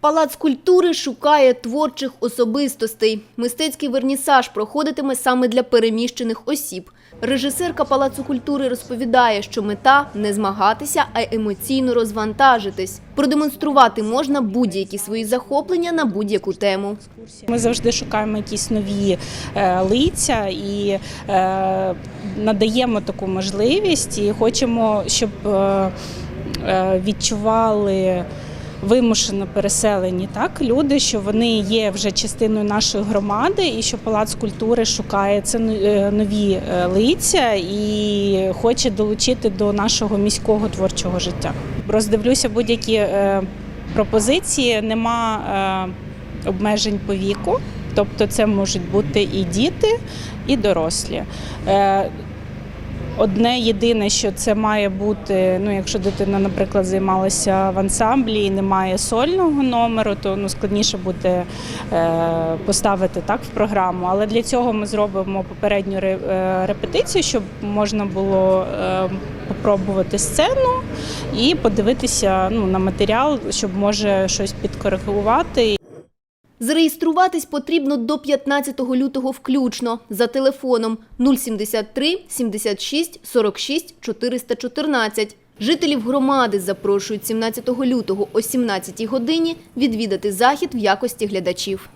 Палац культури шукає творчих особистостей. Мистецький вернісаж проходитиме саме для переміщених осіб. Режисерка Палацу культури розповідає, що мета не змагатися, а емоційно розвантажитись. Продемонструвати можна будь-які свої захоплення на будь-яку тему. Ми завжди шукаємо якісь нові е, лиця і е, надаємо таку можливість, і хочемо, щоб е, відчували. Вимушено переселені так люди, що вони є вже частиною нашої громади, і що палац культури шукає це е, нові е, лиця і хоче долучити до нашого міського творчого життя. Роздивлюся будь-які е, пропозиції. Нема обмежень по віку, тобто це можуть бути і діти, і дорослі. Одне єдине, що це має бути, ну якщо дитина, наприклад, займалася в ансамблі і немає сольного номеру, то ну складніше буде е, поставити так в програму. Але для цього ми зробимо попередню ре- е, репетицію, щоб можна було е, попробувати сцену і подивитися ну, на матеріал, щоб може щось підкоригувати Зареєструватись потрібно до 15 лютого включно за телефоном 073 76 46 414. Жителів громади запрошують 17 лютого о 17 годині відвідати захід в якості глядачів.